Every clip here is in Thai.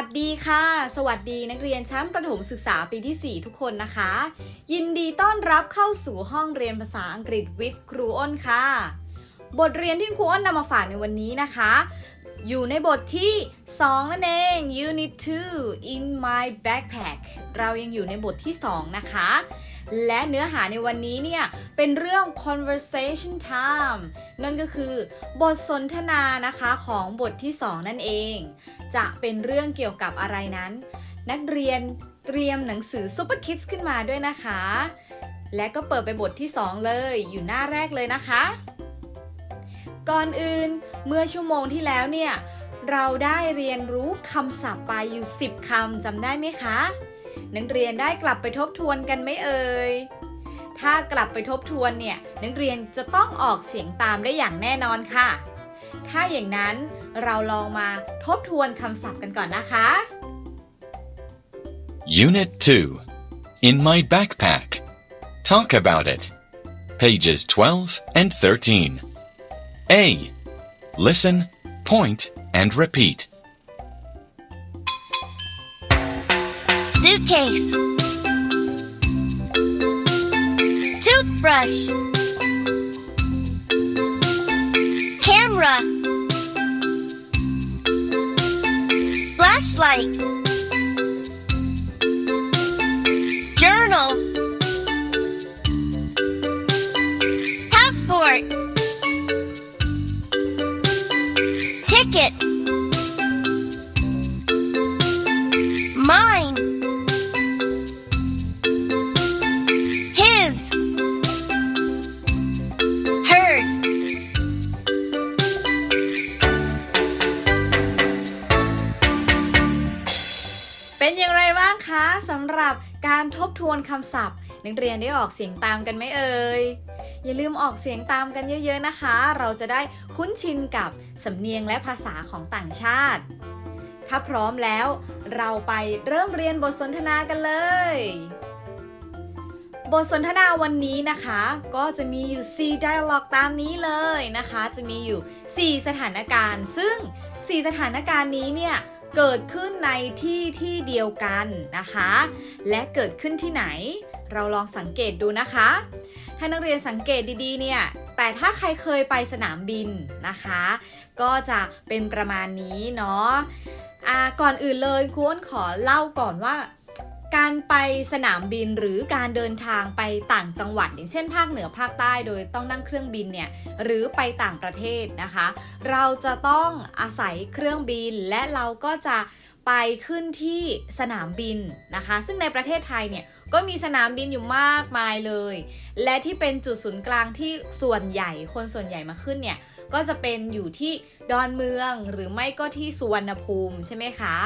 สวัสดีค่ะ สวัสดีนักเรียนชั้นประถมศึกษาปีที่ 4 ทุกคนนะคะ ยินดีต้อนรับเข้าสู่ห้องเรียนภาษาอังกฤษ with ครูอ้นค่ะ บทเรียนที่ครูอ้นนำมาฝากในวันนี้นะคะ อยู่ในบทที่ 2 นั่นเอง Unit 2 in my backpack เรายังอยู่ในบทที่ 2 นะคะ และเนื้อหาในวันนี้เนี่ย เป็นเรื่อง conversation time นั่นก็คือบทสนทนานะคะของบทที่ 2 นั่นเอง จะเป็นเรื่องเกี่ยวกับอะไรนั้น นักเรียนเตรียมหนังสือ Super Kids ขึ้นมาด้วยนะคะ และก็เปิดไปบทที่ 2 เลย อยู่หน้าแรกเลยนะคะ ก่อนอื่น เมื่อชั่วโมงที่แล้วเนี่ย เราได้เรียนรู้คำศัพท์ไปอยู่ 10คำจำได้ไหมคะ นักเรียนได้กลับไปทบทวนกันไหมเอ่ย ถ้ากลับไปทบทวนเนี่ย นักเรียนจะต้องออกเสียงตามได้อย่างแน่นอนค่ะ ถ้าอย่างนั้นเราลองมาทบทวนคำศัพท์กันก่อนนะคะ Unit 2 In my backpack. Talk about it. Pages 12 and 13. A. Listen, point, and repeat. Suitcase. Toothbrush. Camera. Flashlight. เป็นอย่างไรบ้างคะสำหรับการทบทวนคำศัพท์ นักเรียนได้ออกเสียงตามกันไหมเอ่ยอย่าลืมออกเสียงตามกันเยอะๆนะคะ เราจะได้คุ้นชินกับสำเนียงและภาษาของต่างชาติ ถ้าพร้อมแล้วเราไปเริ่มเรียนบทสนทนากันเลย บทสนทนาวันนี้นะคะ ก็จะมีอยู่ 4 dialog ตามนี้เลยนะคะ จะมีอยู่ 4 สถานการณ์ ซึ่ง 4 สถานการณ์นี้เนี่ย เกิดขึ้นในที่ที่เดียวกันนะคะ และเกิดขึ้นที่ไหน เราลองสังเกตดูนะคะให้นักเรียนสังเกตดีๆ เนี่ย แต่ถ้าใครเคยไปสนามบินนะคะ ก็จะเป็นประมาณนี้เนาะอ่าก่อนอื่นเลยคุณขอเล่าก่อนว่า การไปสนามบินหรือการเดินทางไปต่างจังหวัด อย่างเช่นภาคเหนือภาคใต้โดยต้องนั่งเครื่องบินเนี่ยหรือไปต่างประเทศนะคะ เราจะต้องอาศัยเครื่องบินและเราก็จะไปขึ้นที่สนามบินนะคะ ซึ่งในประเทศไทยเนี่ยก็มีสนามบินอยู่มากมายเลย และที่เป็นจุดศูนย์กลางที่ส่วนใหญ่คนส่วนใหญ่มาขึ้นเนี่ยก็จะเป็นอยู่ที่ดอนเมืองหรือไม่ก็ที่สุวรรณภูมิใช่ไหมคะ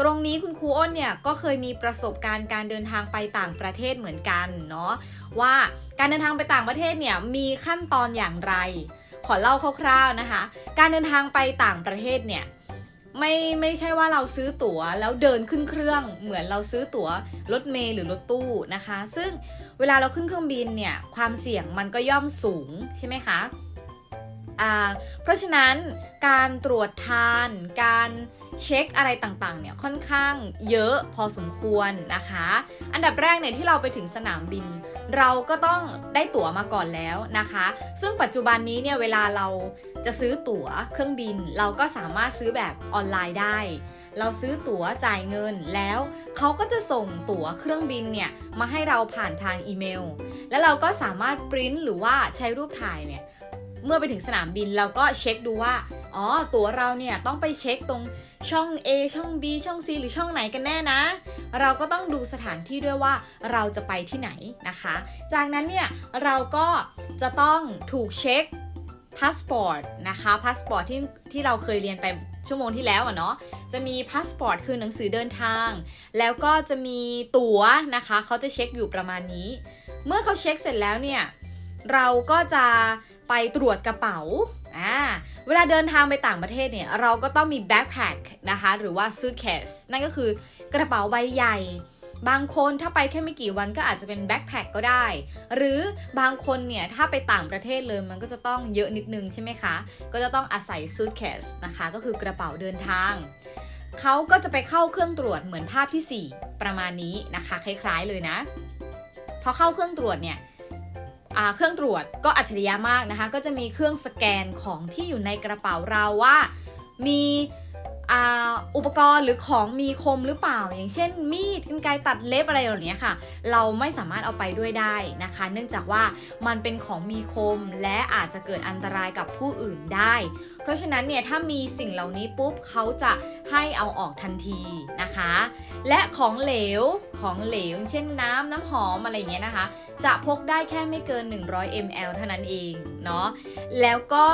ตรงนี้คุณครูอ้นเนี่ยก็เคยมีประสบการณ์การเดินทางไปต่างประเทศเหมือนกันเนาะว่าการเดินทางไปต่างประเทศเนี่ยมีขั้นตอนอย่างไร ขอเล่าคร่าวๆนะคะ การเดินทางไปต่างประเทศเนี่ยไม่ไม่ใช่ว่าเราซื้อตั๋วแล้วเดินขึ้นเครื่อง เหมือนเราซื้อตั๋วรถเมล์หรือรถตู้นะคะ ซึ่งเวลาเราขึ้นเครื่องบินเนี่ยความเสี่ยงมันก็ย่อมสูงใช่ไหมคะเพราะฉะนั้นการตรวจทาน การ เช็คอะไรต่างๆ เนี่ยค่อนข้างเยอะพอสมควรนะคะ อันดับแรกเนี่ยที่เราไปถึงสนามบิน เราก็ต้องได้ตั๋วมาก่อนแล้วนะคะ ซึ่งปัจจุบันนี้เนี่ยเวลาเราจะซื้อตั๋วเครื่องบิน เราก็สามารถซื้อแบบออนไลน์ได้ เราซื้อตั๋วจ่ายเงินแล้วเขาก็จะส่งตั๋วเครื่องบินเนี่ยมาให้เราผ่านทางอีเมล แล้วเราก็สามารถปริ้นหรือว่าใช้รูปถ่ายเนี่ย เมื่อไปถึงสนามบินเราก็เช็คดูว่า อ๋อ ตั๋วเราเนี่ยต้องไปเช็คตรงช่อง A ช่อง B ช่อง C หรือช่องไหนกันแน่นะ เราก็ต้องดูสถานที่ด้วยว่าเราจะไปที่ไหนนะคะ จากนั้นเนี่ยเราก็จะต้องถูกเช็คพาสปอร์ตนะคะพาสปอร์ตที่ที่เราเคยเรียนไปชั่วโมงที่แล้วอะเนาะจะมีพาสปอร์ตคือหนังสือเดินทาง แล้วก็จะมีตั๋วนะคะเขาจะเช็คอยู่ประมาณนี้ เมื่อเขาเช็คเสร็จแล้วเนี่ยเราก็จะ ไปตรวจกระเป๋าอ่าเวลาเดินทางไปต่างประเทศเนี่ย เราก็ต้องมีแบ็คแพคนะคะ หรือว่า suitcase นั่นก็คือกระเป๋าใบใหญ่ บางคนถ้าไปแค่ไม่กี่วันก็อาจจะเป็นแบ็คแพคก็ได้ หรือบางคนเนี่ย ถ้าไปต่างประเทศเลยมันก็จะต้องเยอะนิดนึงใช่ไหมคะ ก็จะต้องอาศัย suitcase นะคะ ก็คือกระเป๋าเดินทางเขาก็จะไปเข้าเครื่องตรวจเหมือนภาพที่ 4 ประมาณนี้นะคะ คล้ายๆเลยนะ พอเข้าเครื่องตรวจเนี่ย เครื่องตรวจก็อัจฉริยะมากนะคะ ก็จะมีเครื่องสแกนของที่อยู่ในกระเป๋าเราว่า มี อุปกรณ์หรือของมีคมหรือเปล่า อย่างเช่น มีดกรรไกรตัดเล็บอะไรเหล่านี้ค่ะ เราไม่สามารถเอาไปด้วยได้นะคะ เนื่องจากว่ามันเป็นของมีคมและอาจจะเกิดอันตรายกับผู้อื่นได้ เพราะฉะนั้นเนี่ยถ้ามีสิ่งเหล่านี้ปุ๊บเขาจะให้เอาออกทันทีนะคะ และของเหลวของเหลว เช่นน้ำน้ำหอมอะไรเงี้ยนะคะ จะพกได้แค่ไม่เกิน 100 ml เท่านั้นเองเนาะแล้วก็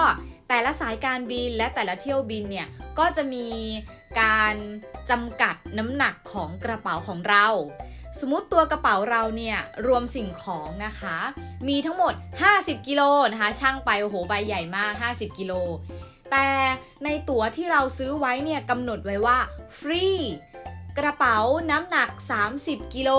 แต่ละสายการบินและแต่ละเที่ยวบินเนี่ยก็จะมีการจำกัดน้ำหนักของกระเป๋าของเรา สมมติตัวกระเป๋าเราเนี่ยรวมสิ่งของนะคะ มีทั้งหมด 50 กิโลนะคะช่างไปโอ้โหใบใหญ่มาก 50 กิโล แต่ในตั๋วที่เราซื้อไว้เนี่ยกำหนดไว้ว่าฟรีกระเป๋าน้ำหนัก 30 กิโล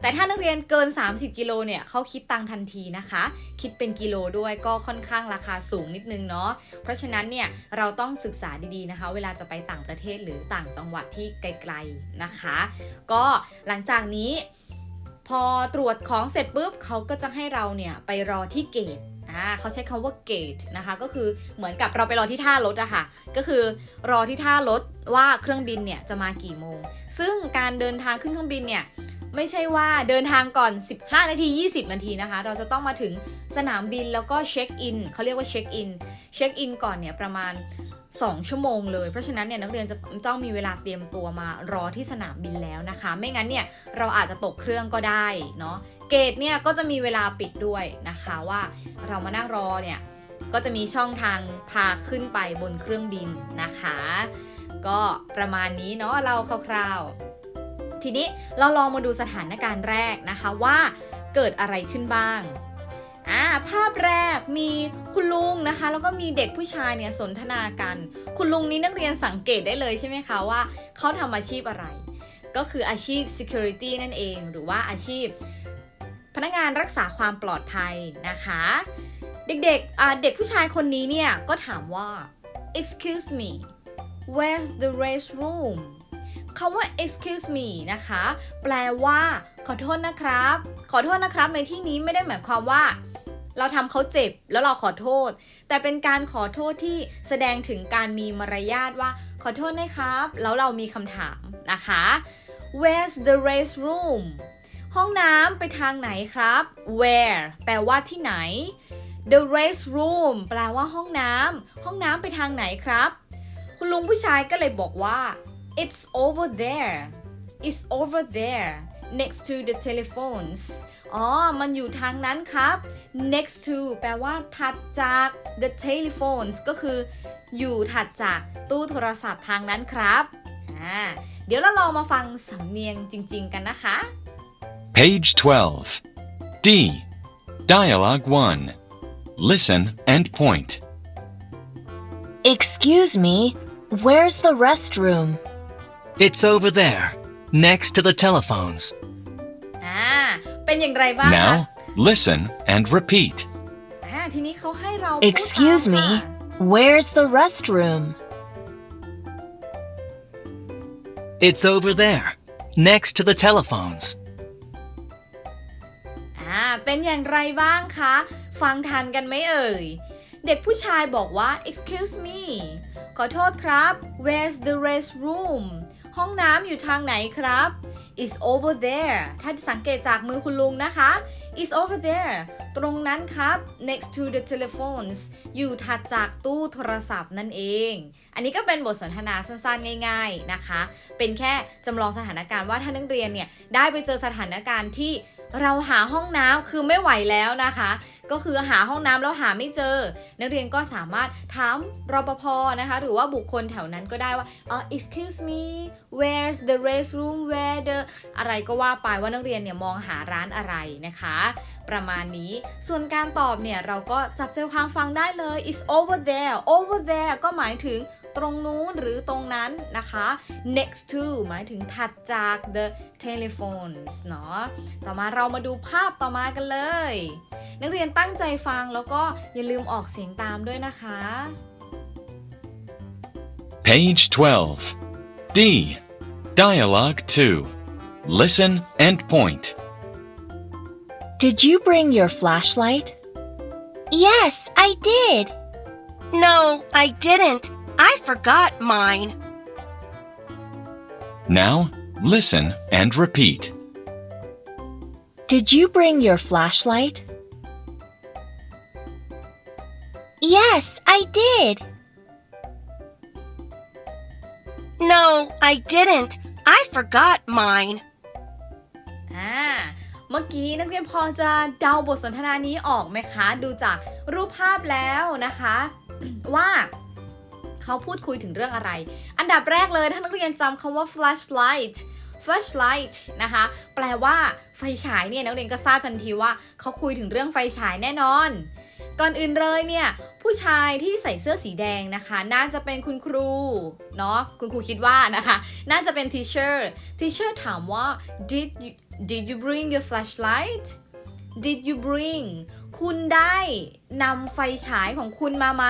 แต่ถ้านักเรียนเกิน 30 กิโลเนี่ยเขาคิดตังทันทีนะคะ คิดเป็นกิโลด้วยก็ค่อนข้างราคาสูงนิดนึงเนาะเพราะฉะนั้นเนี่ยเราต้องศึกษาดีๆนะคะ เวลาจะไปต่างประเทศหรือต่างจังหวัดที่ไกลๆนะคะ ก็หลังจากนี้ พอตรวจของเสร็จปุ๊บเขาก็จะให้เราเนี่ยไปรอที่เกตอ่าเขาใช้คำว่าเกตนะคะ ก็คือเหมือนกับเราไปรอที่ท่ารถอะค่ะ ก็คือรอที่ท่ารถว่าเครื่องบินเนี่ยจะมากี่โมง ซึ่งการเดินทางขึ้นเครื่องบินเนี่ย ไม่ใช่ว่าเดินทางก่อน 15 นาที 20 นาทีนะคะ เราจะต้องมาถึงสนามบินแล้วก็เช็คอินเขาเรียกว่าเช็คอินเช็คอินก่อนเนี่ยประมาณ 2 ชั่วโมงเลย เพราะฉะนั้นเนี่ยนักเรียนจะต้องมีเวลาเตรียมตัวมารอที่สนามบินแล้วนะคะ ไม่งั้นเนี่ยเราอาจจะตกเครื่องก็ได้เนาะเกตเนี่ยก็จะมีเวลาปิดด้วยนะคะว่าเรามานั่งรอเนี่ยก็จะมีช่องทางพาขึ้นไปบนเครื่องบินนะคะ ก็ประมาณนี้เนาะเราคร่าวๆ ทีนี้เราลองมาดูสถานการณ์แรกนะคะว่าเกิดอะไรขึ้นบ้างอ่าภาพแรกมีคุณลุงนะคะ แล้วก็มีเด็กผู้ชายเนี่ยสนทนากัน คุณลุงนี้นักเรียนสังเกตได้เลยใช่ไหมคะว่าเขาทำอาชีพอะไร ก็คืออาชีพ security นั่นเอง หรือว่าอาชีพ พนักงานรักษาความปลอดภัยนะคะ เด็กๆเด็กผู้ชายคนนี้เนี่ยก็ถามว่า excuse me where's the restroom คำว่า excuse me นะคะ แปลว่าขอโทษนะครับ ขอโทษนะครับ ในที่นี้ไม่ได้หมายความว่า เราทำเขาเจ็บแล้วเราขอโทษ แต่เป็นการขอโทษที่แสดงถึงการมีมารยาทว่า ขอโทษนะครับ แล้วเรามีคำถามนะคะ Where's the restroom ห้องน้ำไปทางไหนครับ Where แปลว่าที่ไหน The restroom แปลว่าห้องน้ำห้องน้ำไปทางไหนครับ คุณลุงผู้ชายก็เลยบอกว่า It's over there It's over there next to the telephones อ๋อ มันอยู่ทางนั้นครับ next to แปลว่า ถัดจาก the telephones ก็คือ อยู่ถัดจากตู้โทรศัพท์ทางนั้นครับ อ่า เดี๋ยวเราลองมาฟังสำเนียงจริง ๆ กันนะคะ Page 12. D. Dialogue 1. Listen and point. Excuse me, where's the restroom? It's over there, next to the telephones. อ่า เป็นอย่างไรบ้างคะ Now, listen and repeat. อ่า ทีนี้เขาให้เราพูด Excuse ตาม me, ค่ะ where's the restroom? It's over there, next to the telephones. อ่า เป็นอย่างไรบ้างคะ ฟังทันกันไหมเอ่ย เด็กผู้ชายบอกว่า excuse me ขอโทษครับ where's the restroom ห้องน้ำอยู่ทางไหนครับ is over there ถ้าสังเกตจากมือคุณลุงนะคะ is over there ตรงนั้นครับ next to the telephones อยู่ถัดจากตู้โทรศัพท์นั่นเอง อันนี้ก็เป็นบทสนทนาสั้นๆ ง่าย ๆนะคะ เป็นแค่จำลองสถานการณ์ว่าถ้านักเรียนเนี่ย ได้ไปเจอสถานการณ์ที่เราหาห้องน้ำคือไม่ไหวแล้วนะคะ ก็คือหาห้องน้ำแล้วหาไม่เจอ นักเรียนก็สามารถถามรปภนะคะ หรือว่าบุคคลแถวนั้นก็ได้ว่าอ๋อ excuse me where's the restroom where the อะไรก็ว่าไปว่านักเรียนเนี่ยมองหาร้านอะไรนะคะ ประมาณนี้ส่วนการตอบเนี่ยเราก็จับใจความฟังได้เลย is over there over there ก็หมายถึง ตรงนู้นหรือตรงนั้นนะคะ next to หมายถึงถัดจาก the telephones เนาะต่อมาเรามาดูภาพต่อมากันเลย นักเรียนตั้งใจฟังแล้วก็อย่าลืมออกเสียงตามด้วยนะคะ Page 12. D. Dialogue 2. Listen and point. Did you bring your flashlight? Yes, I did. No, I didn't. I forgot mine. Now, listen and repeat. Did you bring your flashlight? Yes, I did. No, I didn't. I forgot mine. อ่า เมื่อกี้นักเรียนพอจะเดาบทสนทนานี้ออกไหมคะ ดูจากรูปภาพแล้วนะคะ ว่า เขาพูดคุยถึงเรื่องอะไร อันดับแรกเลยถ้านักเรียนจำคำว่า flashlight flashlight นะคะ แปลว่าไฟฉายเนี่ยนักเรียนก็ทราบทันทีว่าเขาคุยถึงเรื่องไฟฉายแน่นอน ก่อนอื่นเลยเนี่ยผู้ชายที่ใส่เสื้อสีแดงนะคะ น่าจะเป็นคุณครูเนาะคุณครูคิดว่านะคะ น่าจะเป็น teacher teacher ถามว่า did you did you bring your flashlight did you bring คุณได้นำไฟฉายของคุณมาไหม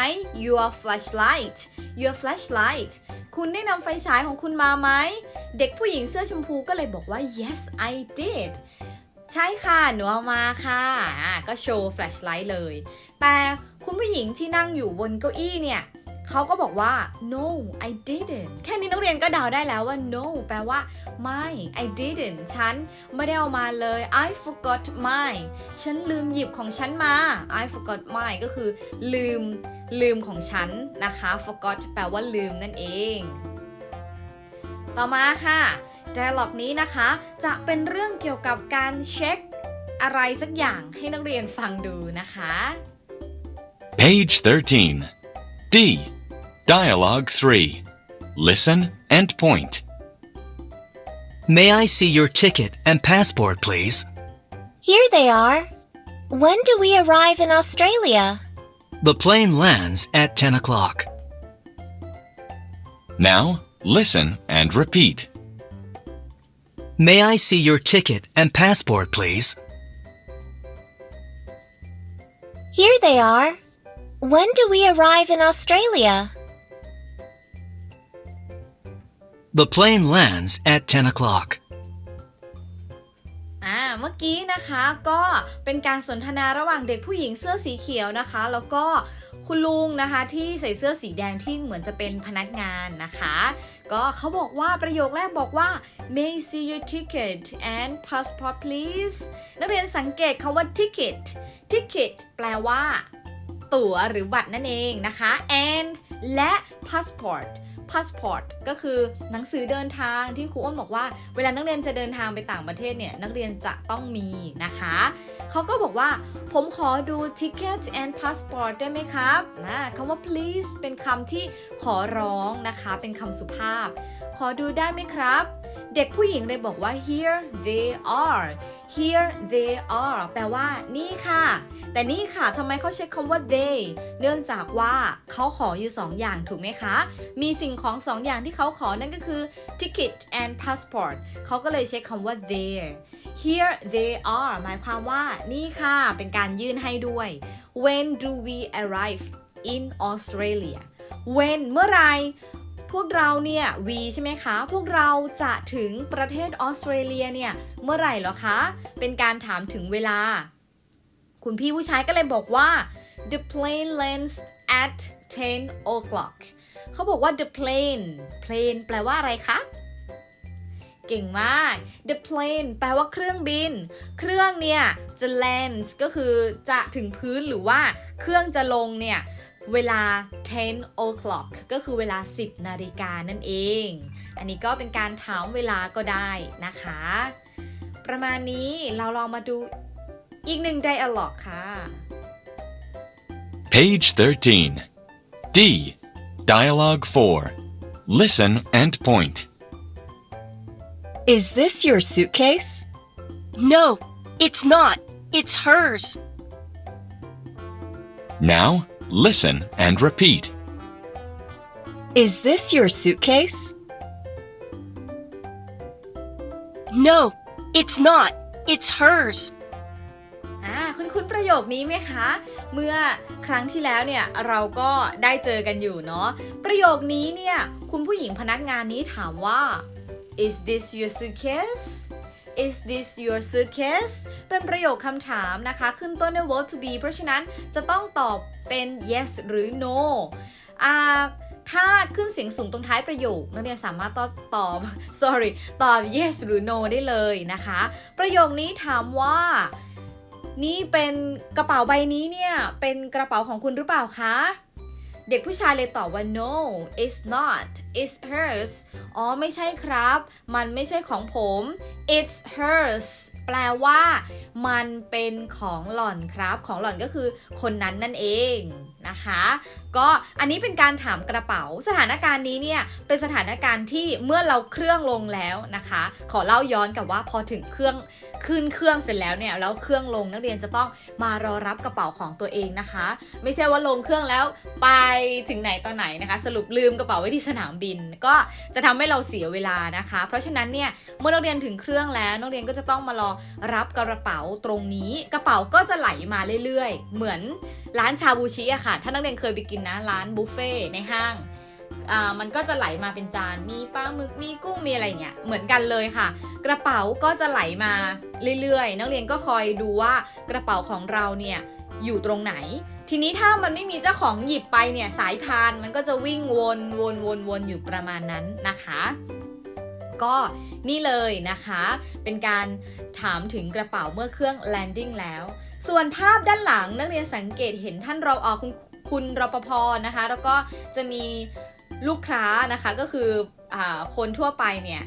your flashlight your flashlight คุณได้นำไฟฉายของคุณมาไหม เด็กผู้หญิงเสื้อชมพูก็เลยบอกว่า yes I did ใช่ค่ะ หนูเอามาค่ะ ก็โชว์แฟลชไลท์เลย แต่คุณผู้หญิงที่นั่งอยู่บนเก้าอี้เนี่ย เขาก็บอกว่า no I didn't แค่นี้นักเรียนก็เดาได้แล้วว่า no แปลว่า ไม่ I didn't ฉันไม่ได้เอามาเลย I forgot mine ฉันลืมหยิบของฉันมา I forgot mine ก็คือลืมลืมของฉันนะคะ forgot แปลว่าลืมนั่นเอง ต่อมาค่ะ dialog นี้นะคะ จะเป็นเรื่องเกี่ยวกับการเช็คอะไรสักอย่างให้นักเรียนฟังดูนะคะ Page 13. D. Dialogue 3. Listen and point. May I see your ticket and passport, please? Here they are. When do we arrive in Australia? The plane lands at 10 o'clock. Now, listen and repeat. May I see your ticket and passport, please? Here they are. When do we arrive in Australia? The plane lands at 10 o'clock. อ่าเมื่อกี้นะคะก็เป็นการสนทนาระหว่างเด็กผู้หญิงเสื้อสีเขียวนะคะ แล้วก็คุณลุงนะคะที่ใส่เสื้อสีแดงที่เหมือนจะเป็นพนักงานนะคะ ก็เขาบอกว่าประโยคแรกบอกว่า may see your ticket and passport please นักเรียนสังเกตคาว่า ticket ticket แปลว่า ตั๋วหรือบัตรนั่นเองนะคะ and และ passport passport ก็คือหนังสือเดินทางที่ครูอ้นบอกว่า เวลานักเรียนจะเดินทางไปต่างประเทศเนี่ยนักเรียนจะต้องมีนะคะเขาก็บอกว่า ผมขอดู ticket and passport ได้ไหมครับนะคำว่า please เป็นคำที่ขอร้องนะคะ เป็นคำสุภาพ ขอดูได้ไหมครับ เด็กผู้หญิงเลยบอกว่า here they are here they are แปลว่านี่ค่ะ แต่นี่ค่ะทำไมเขาใช้คำว่า they เนื่องจากว่าเขาขออยู่ 2 อย่างถูกไหมคะ มีสิ่งของ 2 อย่างที่เขาขอนั่นก็คือ ticket and passport เขาก็เลยใช้คำว่า there here they are หมายความว่านี่ค่ะ เป็นการยื่นให้ด้วย when do we arrive in Australia when เมื่อไหร วกเราเนี่ย we ใช่ไหมคะ พวกเราจะถึงประเทศออสเตรเลียเนี่ย เมื่อไหร่เหรอคะ เป็นการถามถึงเวลา คุณพี่ผู้ชายก็เลยบอกว่า the plane lands at 10 o'clock เขาบอกว่า the plane plane แปลว่าอะไรคะ เก่งมาก the plane แปลว่าเครื่องบิน เครื่องเนี่ย จะ lands ก็คือจะถึงพื้นหรือว่าเครื่องจะลงเนี่ย เวลา 10 o'clock ก็คือเวลา 10 นาฬิกานั่นเอง อันนี้ก็เป็นการถามเวลาก็ได้นะคะ ประมาณนี้เราลองมาดูอีกหนึ่ง dialog ค่ะ Page 13. D. Dialogue 4. Listen and point. Is this your suitcase? No, it's not. It's hers. Now, listen and repeat. Is this your suitcase? No, it's not. It's hers. อ่าคุณคุ้นประโยคนี้ไหมคะ เมื่อครั้งที่แล้วเนี่ยเราก็ได้เจอกันอยู่เนาะประโยคนี้เนี่ย คุณคุณผู้หญิงพนักงานนี้ถามว่า is this your suitcase is this your suitcase เป็นประโยคคำถามนะคะ ขึ้นต้นด้วย verb to be เพราะฉะนั้นจะต้องตอบเป็น yes หรือ no อ่าถ้าขึ้นเสียงสูงตรงท้ายประโยคนักเรียนสามารถตอบตอบ sorry ตอบ yes หรือ no ได้เลยนะคะ ประโยคนี้ถามว่า นี่เป็นกระเป๋าใบนี้เนี่ย เป็นกระเป๋าของคุณหรือเปล่าคะ เด็กผู้ชายเลยตอบว่า no it's not it's hers อ๋อไม่ใช่ครับ มันไม่ใช่ของผม it's hers แปลว่า มันเป็นของหล่อนครับ ของหล่อนก็คือคนนั้นนั่นเอง นะคะ ก็อันนี้เป็นการถามกระเป๋า สถานการณ์นี้เนี่ยเป็นสถานการณ์ที่เมื่อเราเครื่องลงแล้วนะคะ ขอเล่าย้อนกับว่าพอถึงเครื่องขึ้นเครื่องเสร็จแล้วเนี่ยแล้วเครื่องลงนักเรียนจะต้องมารอรับกระเป๋าของตัวเองนะคะ ไม่ใช่ว่าลงเครื่องแล้วไปถึงไหนตอนไหนนะคะ สรุปลืมกระเป๋าไว้ที่สนามบิน ก็จะทำให้เราเสียเวลานะคะ เพราะฉะนั้นเนี่ยเมื่อนักเรียนถึงเครื่องแล้วนักเรียนก็จะต้องมารอรับกระเป๋าตรงนี้ กระเป๋าก็จะไหลมาเรื่อยๆ เหมือนร้านชาบูชิอะค่ะ ถ้านักเรียนเคยไปกินนะ ร้านบุฟเฟ่ในห้างอ่ามันก็จะไหลมาเป็นจาน มีปลาหมึก มีกุ้ง มีอะไรเงี้ย เหมือนกันเลยค่ะ กระเป๋าก็จะไหลมาเรื่อยๆ นักเรียนก็คอยดูว่ากระเป๋าของเราเนี่ยอยู่ตรงไหน ทีนี้ถ้ามันไม่มีเจ้าของหยิบไปเนี่ยสายพานมันก็จะวิ่งวนวนวนวนอยู่ประมาณนั้นนะคะ ก็นี่เลยนะคะ เป็นการถามถึงกระเป๋าเมื่อเครื่อง landing แล้ว ส่วนภาพด้านหลังนักเรียนสังเกตเห็นท่านรออคุณคุณรปภนะคะ แล้วก็จะมีลูกค้านะคะก็คืออคนทั่วไปเนี่ย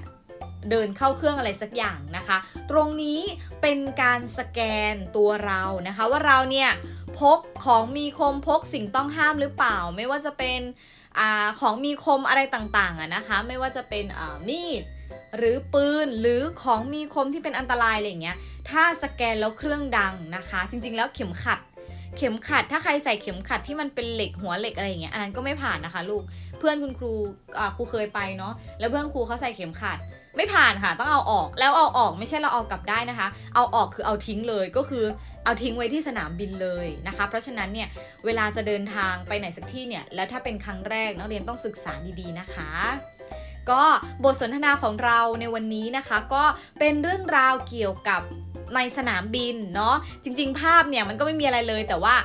เดินเข้าเครื่องอะไรสักอย่างนะคะ ตรงนี้เป็นการสแกนตัวเรานะคะ ว่าเราเนี่ยพกของมีคมพกสิ่งต้องห้ามหรือเปล่า ไม่ว่าจะเป็นอของมีคมอะไรต่างๆนะคะ ไม่ว่าจะเป็นมีด หรือปืนหรือของมีคมที่เป็นอันตรายอะไรอย่างเงี้ย ถ้าสแกนแล้วเครื่องดังนะคะ จริง ๆ แล้วเข็มขัด เข็มขัด ถ้าใครใส่เข็มขัดที่มันเป็นเหล็กหัวเหล็กอะไรอย่างเงี้ยอันนั้นก็ไม่ผ่านนะคะ ลูกเพื่อนคุณครูครูเคยไปเนาะแล้วเพื่อนครูเขาใส่เข็มขัด ไม่ผ่านค่ะ ต้องเอาออกแล้วเอาออกไม่ใช่เราเอากลับได้นะคะ เอาออกคือเอาทิ้งเลยก็คือเอาทิ้งไว้ที่สนามบินเลยนะคะ เพราะฉะนั้นเนี่ยเวลาจะเดินทางไปไหนสักที่เนี่ยแล้วถ้าเป็นครั้งแรกนักเรียนต้องศึกษาดีๆนะคะ ก็บทสนทนาของเราในวันนี้นะคะ ก็เป็นเรื่องราวเกี่ยวกับในสนามบินเนาะจริง ๆ ภาพเนี่ยมันก็ไม่มีอะไรเลย แต่ว่า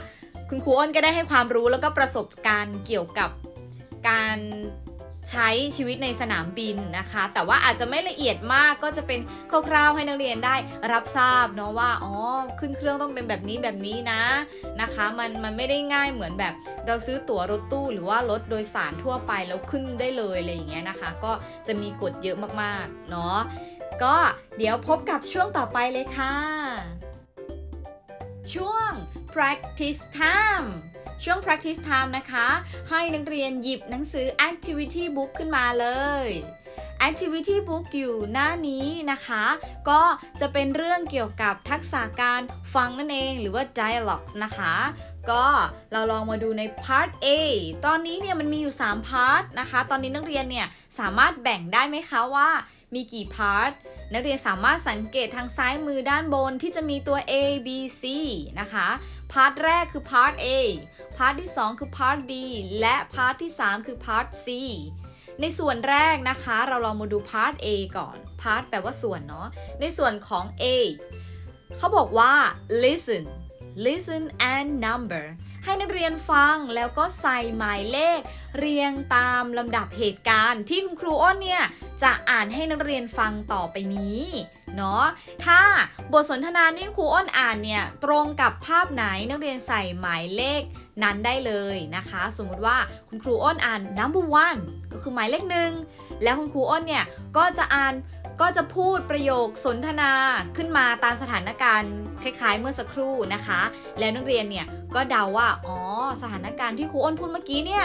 คุณครูอ้นก็ได้ให้ความรู้แล้วก็ประสบการณ์เกี่ยวกับการ ใช้ชีวิตในสนามบินนะคะ แต่ว่าอาจจะไม่ละเอียดมากก็จะเป็นคร่าวๆให้นักเรียนได้รับทราบเนาะว่าอ๋อขึ้นเครื่องต้องเป็นแบบนี้แบบนี้นะนะคะ มันมันไม่ได้ง่ายเหมือนแบบเราซื้อตั๋วรถตู้หรือว่ารถโดยสารทั่วไปแล้วขึ้นได้เลยอะไรอย่างเงี้ยนะคะ ก็จะมีกฎเยอะมากๆเนาะก็เดี๋ยวพบกับช่วงต่อไปเลยค่ะ ช่วง practice time ช่วง practice time นะคะ ให้นักเรียนหยิบหนังสือ activity book ขึ้นมาเลย activity book อยู่หน้านี้นะคะ ก็จะเป็นเรื่องเกี่ยวกับทักษะการฟังนั่นเองหรือว่า dialogues นะคะ ก็เราลองมาดูใน part A ตอนนี้เนี่ยมันมีอยู่ 3 part นะคะ ตอนนี้นักเรียนเนี่ยสามารถแบ่งได้ไหมคะว่ามีกี่ part นักเรียนสามารถสังเกตทางซ้ายมือด้านบนที่จะมีตัว A B C นะคะ พาร์ทแรกคือพาร์ท A พาร์ทที่ 2 คือพาร์ท B และพาร์ทที่ 3 คือพาร์ท C ในส่วนแรกนะคะ เราลองมาดูพาร์ท A ก่อนพาร์ทแปลว่าส่วนเนาะในส่วนของ A เขาบอกว่า listen listen and number ให้นักเรียนฟังแล้วก็ใส่หมายเลข เรียงตามลำดับเหตุการณ์ ที่คุณครูอ้นเนี่ยจะอ่านให้นักเรียนฟังต่อไปนี้เนาะถ้าบทสนทนาที่ครูอ้นอ่านเนี่ยตรงกับภาพไหนนักเรียนใส่หมายเลขนั้นได้เลยนะคะ สมมุติว่าคุณครูอ้นอ่าน number one ก็คือหมายเลขหนึ่งแล้วคุณครูอ้นเนี่ยก็จะอ่าน ก็จะพูดประโยคสนทนาขึ้นมาตามสถานการณ์คล้ายๆ เมื่อสักครู่นะคะ แล้วนักเรียนเนี่ยก็เดาว่าอ๋อสถานการณ์ที่ครูอ้นพูดเมื่อกี้เนี่ย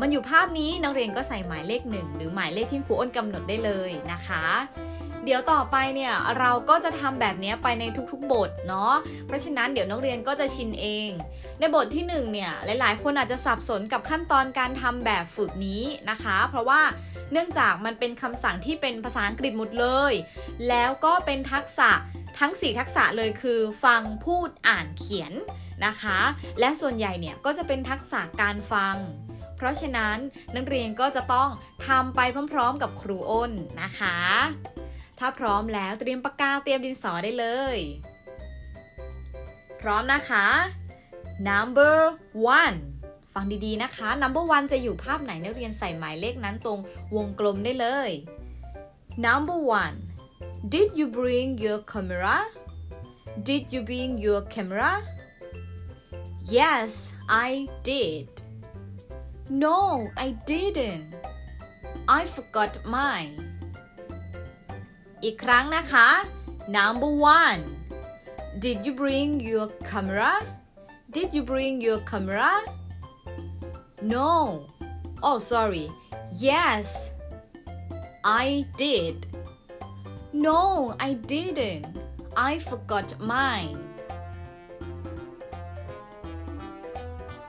มันอยู่ภาพนี้นักเรียนก็ใส่หมายเลขหนึ่งหรือหมายเลขที่ครูอ้นกำหนดได้เลยนะคะ เดี๋ยวต่อไปเนี่ยเราก็จะทำแบบนี้ไปในทุกๆบทเนาะเพราะฉะนั้นเดี๋ยวนักเรียนก็จะชินเอง ในบทที่หนึ่งเนี่ยหลายๆ คนอาจจะสับสนกับขั้นตอนการทำแบบฝึกนี้นะคะ เพราะว่า เนื่องจากมันเป็นคำสั่งที่เป็นภาษาอังกฤษหมดเลย แล้วก็เป็นทักษะทั้ง 4 ทักษะเลยคือฟังพูดอ่านเขียนนะคะ และส่วนใหญ่เนี่ยก็จะเป็นทักษะการฟัง เพราะฉะนั้นนักเรียนก็จะต้องทำไปพร้อมๆ กับครูอ้นนะคะ ถ้าพร้อมแล้วเตรียมปากกาเตรียมดินสอได้เลย พร้อมนะคะ number one ฟังดีๆนะคะ number one จะอยู่ภาพไหนนักเรียนใส่หมายเลขนั้นตรงวงกลมได้เลย number one did you bring your camera did you bring your camera yes I did no I didn't I forgot mine อีกครั้งนะคะ number one did you bring your camera did you bring your camera no oh sorry yes I did no I didn't I forgot mine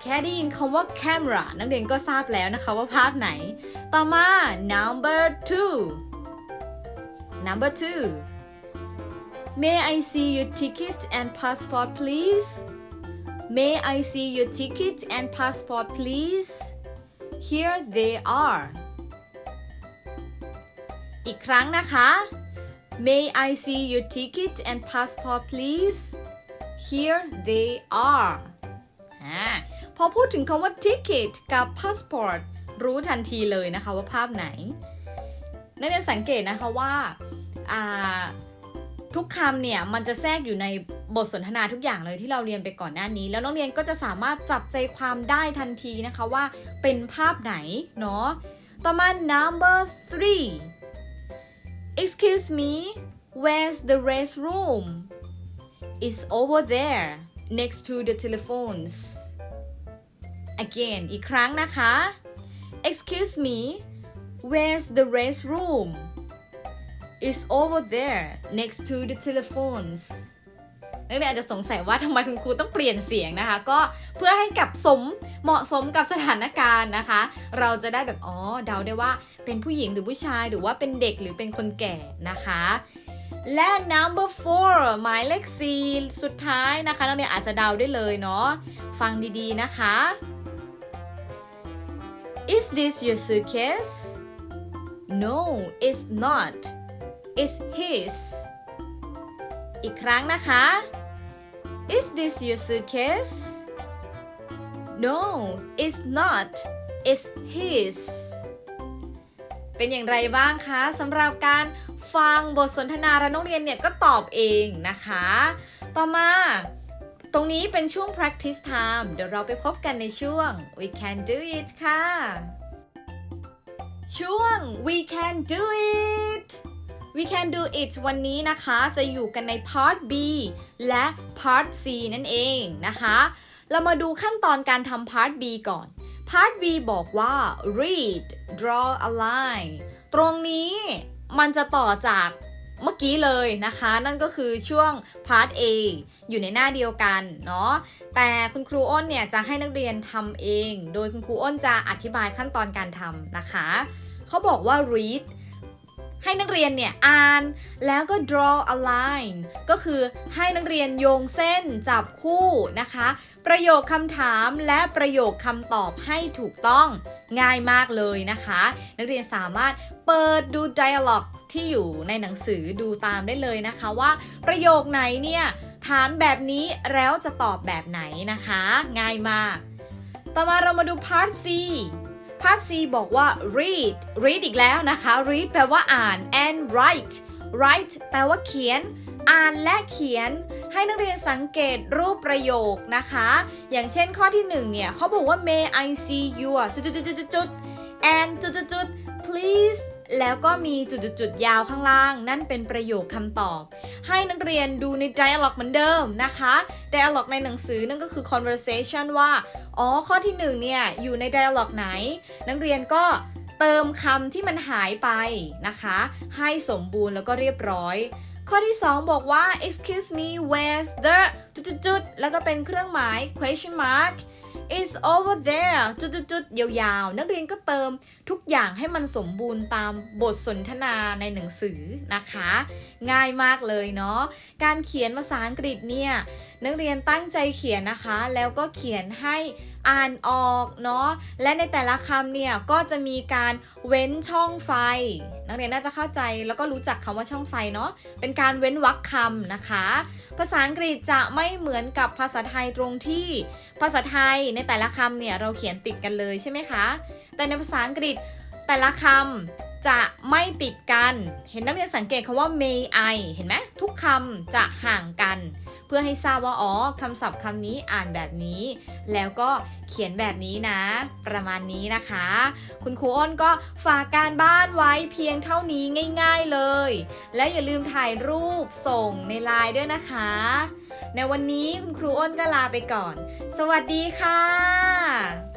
แค่ได้ยินคำว่า camera นักเรียนก็ทราบแล้วนะคะว่าภาพไหน ต่อมา number two number two May I see your ticket and passport please May I see your ticket and passport please Here they are อีกครั้งนะคะ May I see your ticket and passport please Here they are พอพูดถึงคำว่า ticket กับ passport รู้ทันทีเลยนะคะว่าภาพไหน นักเรียนสังเกตนะคะว่าอ่า ทุกคำเนี่ยมันจะแทรกอยู่ในบทสนทนาทุกอย่างเลยที่เราเรียนไปก่อนหน้านี้ แล้วนักเรียนก็จะสามารถจับใจความได้ทันทีนะคะว่าเป็นภาพไหนเนาะต่อมา number three excuse me where's the restroom it's over there next to the telephones again อีกครั้งนะคะ excuse me where's the restroom is over there next to the telephones นักเรียนอาจจะสงสัยว่าทำไมคุณครูต้องเปลี่ยนเสียงนะคะ ก็เพื่อให้กับสมเหมาะสมกับสถานการณ์นะคะ เราจะได้แบบอ๋อเดาได้ว่าเป็นผู้หญิงหรือผู้ชายหรือว่าเป็นเด็กหรือเป็นคนแก่นะคะและ number four หมายเลข4สุดท้ายนะคะนักเรียนอาจจะเดาได้เลยเนาะฟังดีๆนะคะ Is this your suitcase? No, it's not. Is his. อีกครั้งนะคะ Is this your suitcase? No, it's not. It's his. เป็นอย่างไรบ้างคะสำหรับการฟังบทสนทนาและนักเรียนเนี่ยก็ตอบเองนะคะ ต่อมาตรงนี้เป็นช่วง practice time เดี๋ยวเราไปพบกันในช่วง we can do it ค่ะ ช่วง we can do it we can do it วันนี้นะคะจะอยู่กันใน part B และ part C นั่นเองนะคะ เรามาดูขั้นตอนการทำ part B ก่อน part B บอกว่า read draw a line ตรงนี้มันจะต่อจากเมื่อกี้เลยนะคะ นั่นก็คือช่วง part A อยู่ในหน้าเดียวกันเนาะแต่คุณครูอ้นเนี่ยจะให้นักเรียนทำเอง โดยคุณครูอ้นจะอธิบายขั้นตอนการทำนะคะ เขาบอกว่า read ให้นักเรียนเนี่ยอ่านแล้วก็ draw a line ก็คือให้นักเรียนโยงเส้นจับคู่นะคะ ประโยคคำถามและประโยคคำตอบให้ถูกต้องง่ายมากเลยนะคะ นักเรียนสามารถเปิดดู dialogue ที่อยู่ในหนังสือดูตามได้เลยนะคะว่าประโยคไหนเนี่ยถามแบบนี้แล้วจะตอบแบบไหนนะคะ ง่ายมาก ต่อมาเรามาดู part C part C บอกว่า read read อีกแล้วนะคะ read แปลว่าอ่าน and write write แปลว่าเขียน อ่านและเขียน ให้นักเรียนสังเกตรูปประโยคนะคะ อย่างเช่นข้อที่หนึ่งเนี่ยเขาบอกว่า may I see your จุดจุดจุดจุดจุด and จุดจุดจุด please แล้วก็มีจุดจุดจุดยาวข้างล่าง นั่นเป็นประโยคคำตอบ ให้นักเรียนดูใน dialogue เหมือนเดิมนะคะ dialogue ในหนังสือนั่นก็คือ conversation ว่า อ๋อ ข้อที่หนึ่งเนี่ย อยู่ใน dialogue ไหน นักเรียนก็เติมคำที่มันหายไปนะคะ ให้สมบูรณ์แล้วก็เรียบร้อย ข้อที่ 2 บอกว่า excuse me where's the จุดๆแล้วก็เป็นเครื่องหมาย question mark is over there จุดๆๆยาวๆ นักเรียนก็เติมทุกอย่างให้มันสมบูรณ์ตามบทสนทนาในหนังสือนะคะ ง่ายมากเลยเนาะ การเขียนภาษาอังกฤษเนี่ย นักเรียนตั้งใจเขียนนะคะ แล้วก็เขียนให้ อ่านออกเนาะและในแต่ละคำเนี่ยก็จะมีการเว้นช่องไฟ นักเรียนน่าจะเข้าใจแล้วก็รู้จักคำว่าช่องไฟเนาะเป็นการเว้นวรรคคำนะคะ ภาษาอังกฤษจะไม่เหมือนกับภาษาไทยตรงที่ ภาษาไทยในแต่ละคำเนี่ยเราเขียนติดกันเลยใช่ไหมคะ แต่ในภาษาอังกฤษแต่ละคำจะไม่ติดกัน เห็นนักเรียนสังเกตคำว่า may I เห็นไหมทุกคำจะห่างกัน เพื่อให้ทราบว่าอ๋อคำศัพท์คำนี้อ่านแบบนี้ แล้วก็เขียนแบบนี้นะ ประมาณนี้นะคะ คุณครูอ้นก็ฝากการบ้านไว้เพียงเท่านี้ง่ายๆเลย และอย่าลืมถ่ายรูปส่งในไลน์ด้วยนะคะ ในวันนี้คุณครูอ้นก็ลาไปก่อน สวัสดีค่ะ